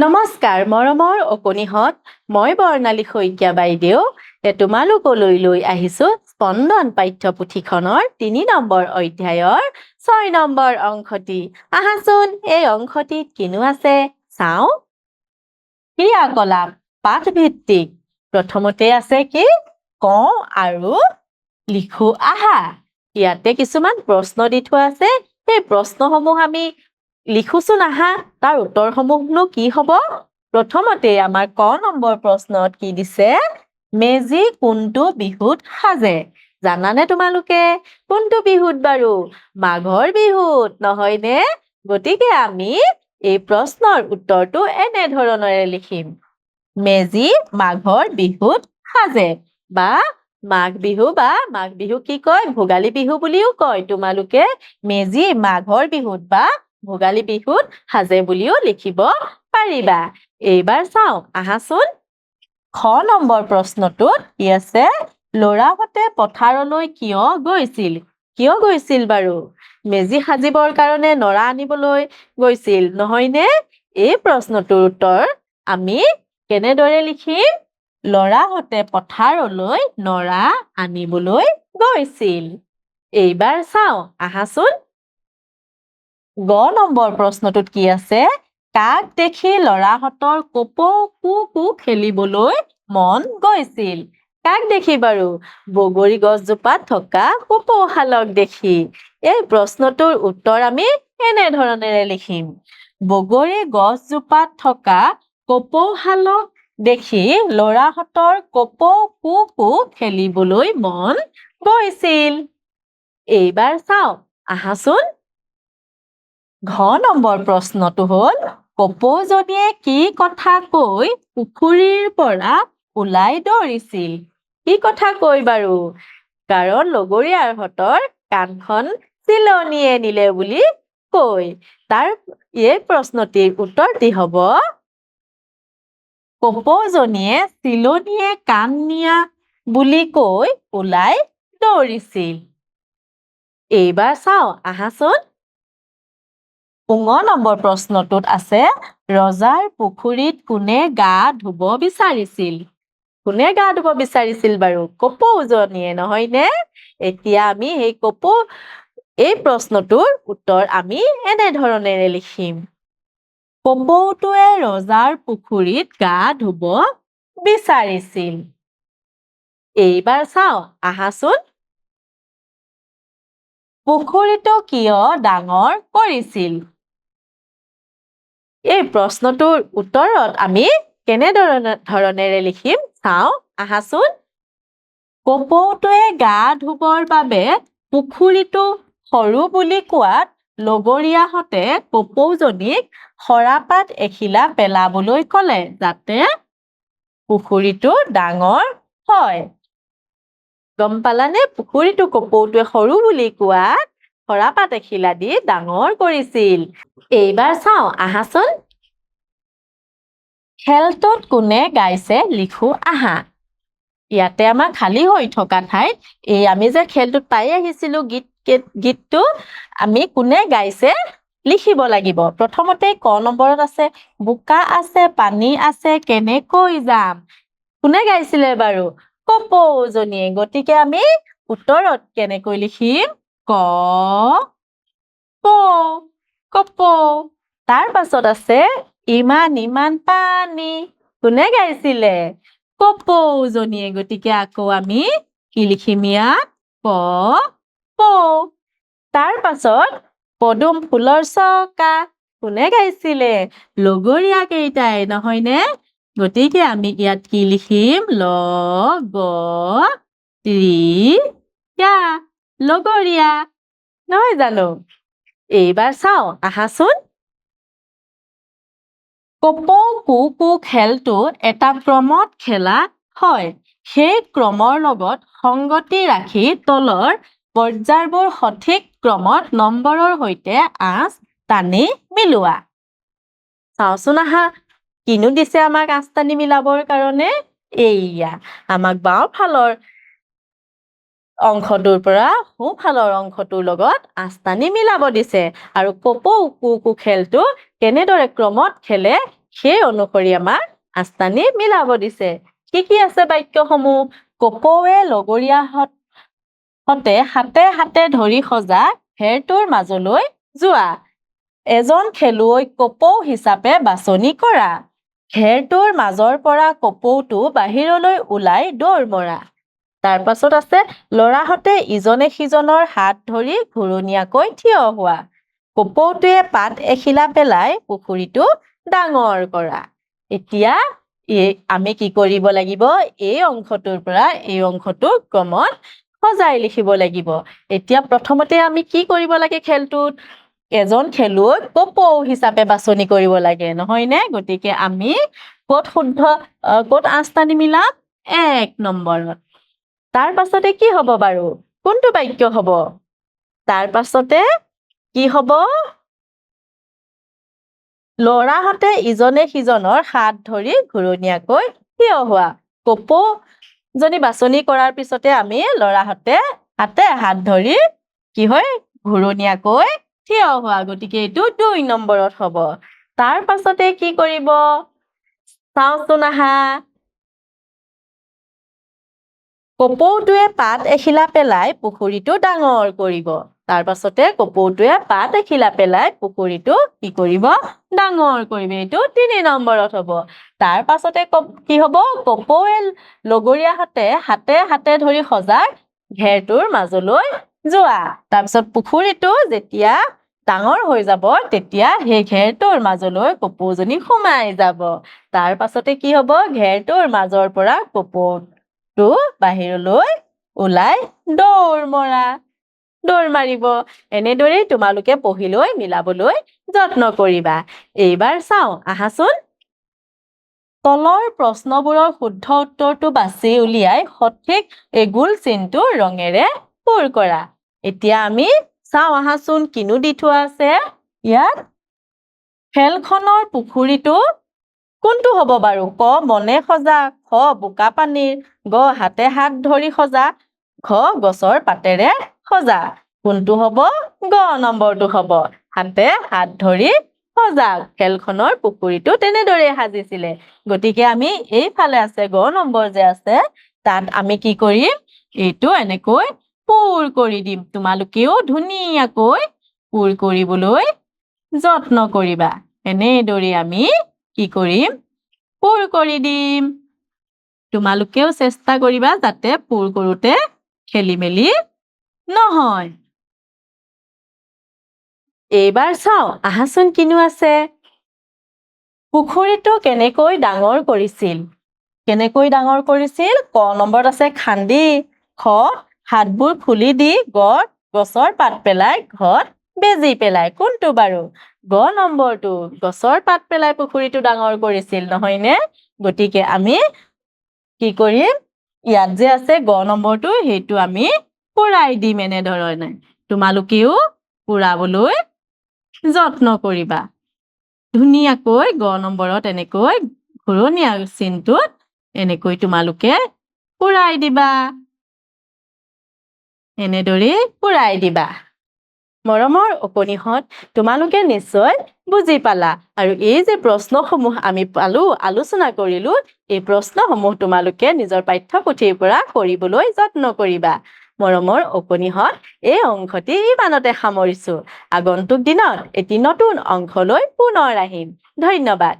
নমস্কাৰ মৰমৰ অকণিহঁত মই বৰ্ণালী শইকীয়া বাইদেউ তোমালোকলৈ লৈ আহিছোঁ স্পন্দন পাঠ্যপুথিখনৰ তিনি নম্বৰ অধ্যায়ৰ ছয় নম্বৰ অংশটি। আহাচোন, এই অংশটিত কিনো আছে? চাওঁ। ক্ৰিয়াকলাপ পাঠভিত্তিক। প্ৰথমতে আছে কি? কওঁ আৰু লিখো আহা। ইয়াতে কিছুমান প্ৰশ্ন দি থোৱা আছে। সেই প্ৰশ্নসমূহ আমি লিখোচোন আহা, তাৰ উত্তৰসমূহনো কি হ'ব? প্ৰথমতে আমাৰ ক নম্বৰ প্ৰশ্নত কি দিছে? মেজি কোনটো বিহুত সাজে? জানানে তোমালোকে? কোনটো বিহুত বাৰু? মাঘৰ বিহুত নহয়নে গতিকে আমি এই প্ৰশ্নৰ উত্তৰটো এনেধৰণেৰে লিখিম। মেজি মাঘৰ বিহুত সাজে বা মাঘ বিহু বা মাঘ বিহু কি কয়? ভোগালী বিহু বুলিও কয়। তোমালোকে মেজি মাঘৰ বিহুত বা ভোগালী বিহুত সাজে বুলিও লিখিব পাৰিবা। এইবাৰ চাওঁ আহাচোন। খ নম্বৰ প্ৰশ্নটোত কি আছে? ল'ৰাহঁতে পথাৰলৈ কিয় গৈছিল? কিয় গৈছিল বাৰু? মেজি সাজিবৰ কাৰণে নৰা আনিবলৈ গৈছিল নহয়নে? এই প্ৰশ্নটোৰ উত্তৰ আমি কেনেদৰে লিখিম? ল'ৰাহঁতে পথাৰলৈ নৰা আনিবলৈ গৈছিল। এইবাৰ চাওঁ আহাচোন। গ নম্বৰ প্ৰশ্নটোত কি আছে? কাক দেখি ল'ৰাহঁতৰ কপৌ কু কু খেলিবলৈ মন গৈছিল। কাক দেখি বাৰু বগৰী গছজোপাত থকা কপৌশালক দেখি। এই প্ৰশ্নটোৰ উত্তৰ আমি এনেধৰণেৰে লিখিম। বগৰী গছজোপাত থকা কপৌশালক দেখি ল'ৰাহঁতৰ কপৌ কু কু খেলিবলৈ মন গৈছিল। এইবাৰ চাওঁ, আহাচোন। ঘ নম্বৰ প্ৰশ্নটো হ'ল, কপৌজনীয়ে কি কথা কৈ পুখুৰীৰ পৰা ওলাই দৌৰিছিল? কি কথা কৈ বাৰু? কাৰণ লগৰীয়াৰহঁতৰ কাণখন চিলনিয়ে নিলে বুলি কৈ। তাৰ এই প্ৰশ্নটিৰ উত্তৰটি হ'ব? কপৌজনীয়ে চিলনিয়ে কাণ নিয়া বুলি কৈ ওলাই দৌৰিছিল। এইবাৰ চাওঁ, আহাচোন। পুঙ নম্বৰ প্ৰশ্নটোত আছে, ৰজাৰ পুখুৰীত কোনে গা ধুব বিচাৰিছিল? কোনে গা ধুব বিচাৰিছিল বাৰু? কপৌজনীয়ে নহয়নে? এতিয়া আমি সেই কপৌ, এই প্ৰশ্নটোৰ উত্তৰ আমি এনেধৰণেৰে লিখিম। কপৌটোৱে ৰজাৰ পুখুৰীত গা ধুব বিচাৰিছিল। এইবাৰ চাওঁ, আহাচোন। পুখুৰীটো কিয় ডাঙৰ কৰিছিল? এই প্ৰশ্নটোৰ উত্তৰত আমি কেনেধৰণে ধৰণেৰে লিখিম? চাওঁ আহাচোন। কপৌটোৱে গা ধুবৰ বাবে পুখুৰীটো সৰু বুলি কোৱাত লগৰীয়াহঁতে কপৌজনীক সৰাপাত এখিলা পেলাবলৈ ক'লে যাতে পুখুৰীটো ডাঙৰ হয়। গম পালানে? পুখুৰীটো কপৌটোৱে সৰু বুলি কোৱাত সৰাপাত এখিলা দি ডাঙৰ কৰিছিল। এইবাৰ চাওঁ, আহাচোন। খেলটোত কোনে গাইছে লিখো আহা। ইয়াতে আমাৰ খালী হৈ থকা ঠাইত, এই আমি যে খেলটোত পাই আহিছিলো গীত গীতটো, আমি কোনে গাইছে লিখিব লাগিব। প্ৰথমতে ক নম্বৰত আছে, বোকা আছে, পানী আছে, কেনেকৈ যাম? কোনে গাইছিলে বাৰু? কপৌজনীয়ে। গতিকে আমি উত্তৰত কেনেকৈ লিখিম? ক কপৌ তাৰ পাছত আছে, ইমান ইমান পানী। কোনে গাইছিলে? কপৌজনীয়ে গতিকে আকৌ আমি কি লিখিম ইয়াত? ক পৌ। তাৰ পাছত পদুম ফুলৰ চকা। কোনে গাইছিলে? লগৰীয়া কেইটাই, নহয়নে? গতিকে আমি ইয়াত কি লিখিম? ল, গ য়া লগৰীয়া। নহয় জানো? এইবাৰ চাওঁ, আহাচোন। কপৌ কু কু খেলটো এটা ক্ৰমত খেলা হয়। সেই ক্ৰমৰ লগত সংগতি ৰাখি তলৰ পৰ্যায়বোৰ সঠিক ক্ৰমত নম্বৰৰ সৈতে আঁচ টানি মিলোৱা। চাওচোন আহা, কিনো দিছে আমাক আঁচ টানি মিলাবৰ কাৰণে? এইয়া, আমাক বাওঁফালৰ অংশটোৰ পৰা সোঁফালৰ অংশটোৰ লগত আঁচ টানি মিলাব দিছে। আৰু কপৌ কু কু খেলটো কেনেদৰে ক্ৰমত খেলে সেই অনুসৰি আমাক আস্তানি মিলাব দিছে। কি কি আছে বাক্যসমূহ? কপৌৱে লগৰীয়াহঁত হতে হাতে ধৰি সজা ঘেৰটোৰ মাজলৈ যোৱা। এজন খেলুৱৈক কপৌ হিচাপে বাছনি কৰা। ঘেৰটোৰ মাজৰ পৰা কপৌটো বাহিৰলৈ ওলাই দৌৰ মৰা। তাৰ পাছত আছে ল'ৰাহঁতে ইজনে সিজনৰ হাত ধৰি ঘূৰণীয়াকৈ থিয় হোৱা। কপৌটোৱে পাত এখিলা পেলাই পুখুৰীটো ডাঙৰ কৰা। এতিয়া এই আমি কি কৰিব লাগিব? এই অংশটোৰ পৰা এই অংশটো ক্ৰমত সজাই লিখিব লাগিব। এতিয়া প্ৰথমতে আমি কি কৰিব লাগে খেলটোত? এজন খেলুৱৈক কপৌ হিচাপে বাছনি কৰিব লাগে নহয়নে গতিকে আমি ক'ত শুদ্ধ ক'ত আঁচটানি মিলাম? এক নম্বৰত। তাৰ পাছতে কি হ'ব বাৰু? কোনটো বাক্য হ'ব? তাৰ পাছতে কি হ'ব? ল'ৰাহঁতে ইজনে সিজনৰ হাত ধৰি ঘূৰণীয়াকৈ থিয় হোৱা। কপৌ জনী বাছনি কৰাৰ পিছতে আমি ল'ৰাহঁতে হাতে হাত ধৰি কি হয়? ঘূৰণীয়াকৈ থিয় হোৱা। গতিকে এইটো দুই নম্বৰত হ'ব। তাৰ পাছতে কি কৰিব? চাওচোন আহা। কপৌটোৱে পাত এখিলা পেলাই পুখুৰীটো ডাঙৰ কৰিব। তাৰ পাছতে কপৌটোৱে পাত এখিলা পেলাই পুখুৰীটো কি কৰিব? ডাঙৰ কৰিব। এইটো তিনি নম্বৰত হ'ব। তাৰ পাছতে ক- হ'ব? কপৌৱে লগৰীয়াহঁতে হাতে হাতে ধৰি সজা ঘেৰটোৰ মাজলৈ যোৱা। তাৰপিছত পুখুৰীটো যেতিয়া ডাঙৰ হৈ যাব তেতিয়া সেই ঘেৰটোৰ মাজলৈ কপৌজনী সোমাই যাব। তাৰ পাছতে কি হ'ব? ঘেৰটোৰ মাজৰ পৰা কপৌটো বাহিৰলৈ ওলাই দৌৰ মৰা। দৌৰ মাৰিব। এনেদৰেই তোমালোকে পঢ়ি লৈ মিলাবলৈ যত্ন কৰিবা। এইবাৰ চাওঁ আহাচোন। তলৰ প্ৰশ্নবোৰৰ শুদ্ধ উত্তৰটো বাছি উলিয়াই সঠিক এগুল চিনটো ৰঙেৰে পূৰ কৰা। এতিয়া আমি চাওঁ আহাচোন কিনো দি থোৱা আছে ইয়াত। খেলখনৰ পুখুৰীটো কোনটো হ'ব বাৰু? ক মনে সজা খ বোকা পানীৰ গ হাতে হাত ধৰি সজা। ঘ গছৰ পাতেৰে সজা। কোনটো হ'ব? গ নম্বৰটো হ'ব। হাতে হাত ধৰি সজা। খেলখনৰ পুখুৰীটো তেনেদৰে সাজিছিলে। গতিকে আমি এইফালে আছে গ নম্বৰ যে আছে তাত আমি কি কৰিম? এইটো এনেকৈ পূৰ কৰি দিম। তোমালোকেও ধুনীয়াকৈ পূৰ কৰিবলৈ যত্ন কৰিবা। এনেদৰে আমি কি কৰিম? পূৰ কৰি দিম। তোমালোকেও চেষ্টা কৰিবা যাতে পূৰ কৰোঁতে খেলি মেলি নহয়। এইবাৰ চাওঁ আহাচোন কিনো আছে। পুখুৰীটো কেনেকৈ ডাঙৰ কৰিছিল? কেনেকৈ ডাঙৰ কৰিছিল? ক নম্বৰত আছে খান্দি। খ হাতবোৰ খুলি দি গ গছৰ পাত পেলাই ঘৰত বেজি পেলাই কোনটো বাৰু? গ নম্বৰটো গছৰ পাত পেলাই পুখুৰীটো ডাঙৰ কৰিছিল নহয়নে? গতিকে আমি কি কৰিম? ইয়াত যে আছে গ নম্বৰটো, সেইটো আমি পূৰাই দিম এনেধৰণে। তোমালোকেও পূৰাবলৈ যত্ন কৰিবা। ধুনীয়াকৈ গ নম্বৰত এনেকৈ ঘূৰণীয়া চিনটোত এনেকৈ তোমালোকে পূৰাই দিবা। এনেদৰেই পূৰাই দিবা। মৰমৰ অকণিহঁত তোমালোকে নিশ্চয় বুজি পালা। আৰু এই যে প্ৰশ্নসমূহ আমি পালো, আলোচনা কৰিলো, এই প্ৰশ্নসমূহ তোমালোকে নিজৰ পাঠ্যপুথিৰ পৰা কৰিবলৈ যত্ন কৰিবা। মৰমৰ অকণিহঁত এই অংশটি ইমানতে সামৰিছো। আগন্তুক দিনত এটি নতুন অংশলৈ পুনৰ আহিম। ধন্যবাদ।